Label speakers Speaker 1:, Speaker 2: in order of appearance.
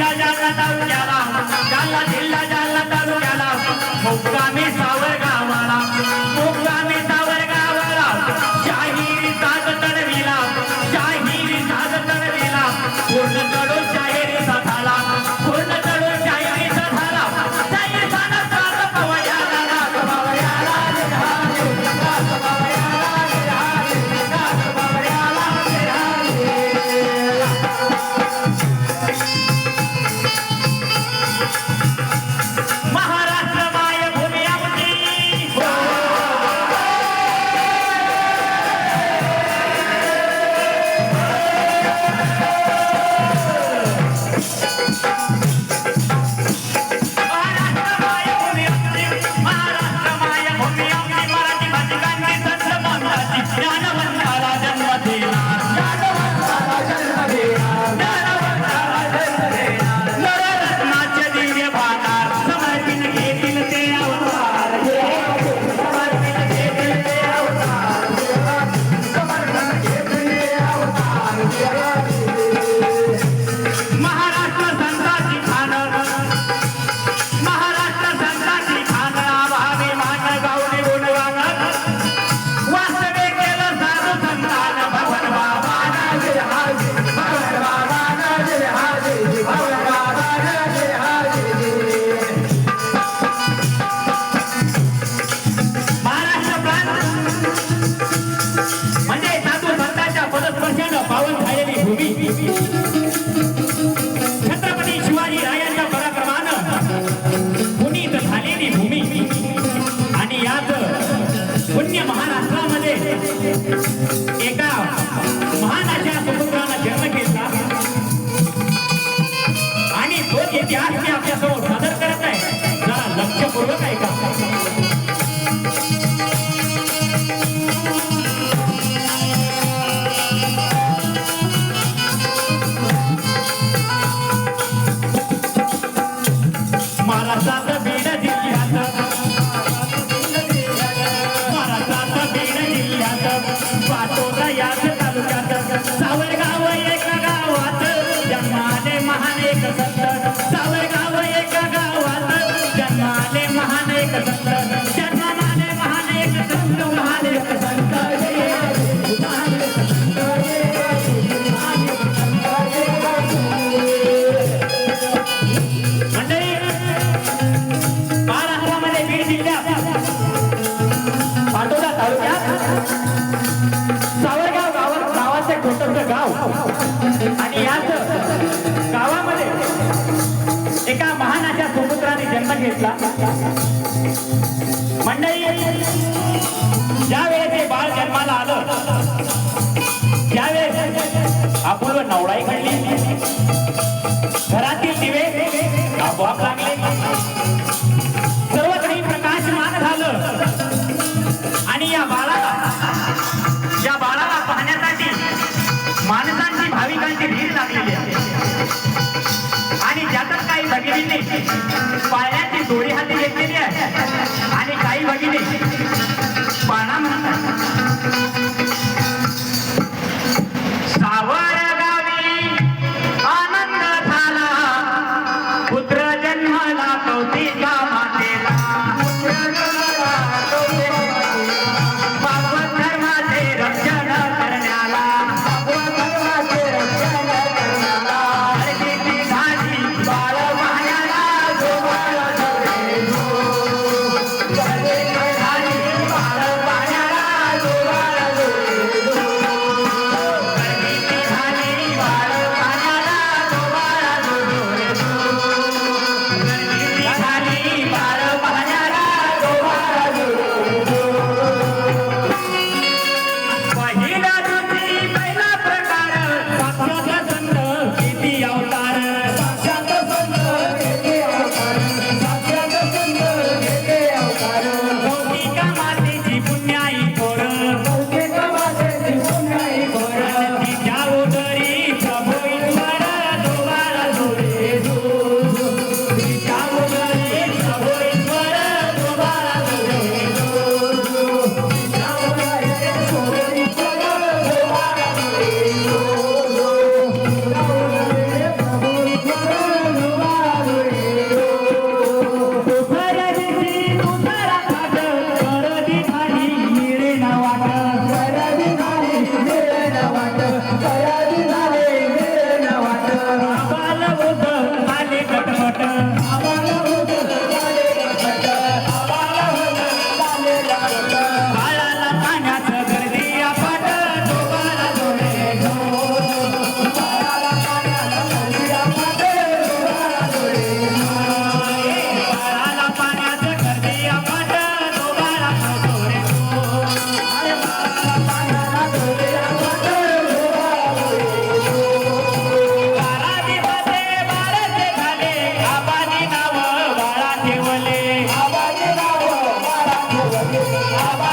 Speaker 1: జిల్లా జాగ్రత్త జాల జిల్లా Thank you. छोटस गाव. आणि याच गावामध्ये एका महानाच्या सुपुत्राने जन्म घेतला. आणि ज्यातच काही भगिनींनी पाळण्याची दोडी हाती घेतलेली आहे. Amém.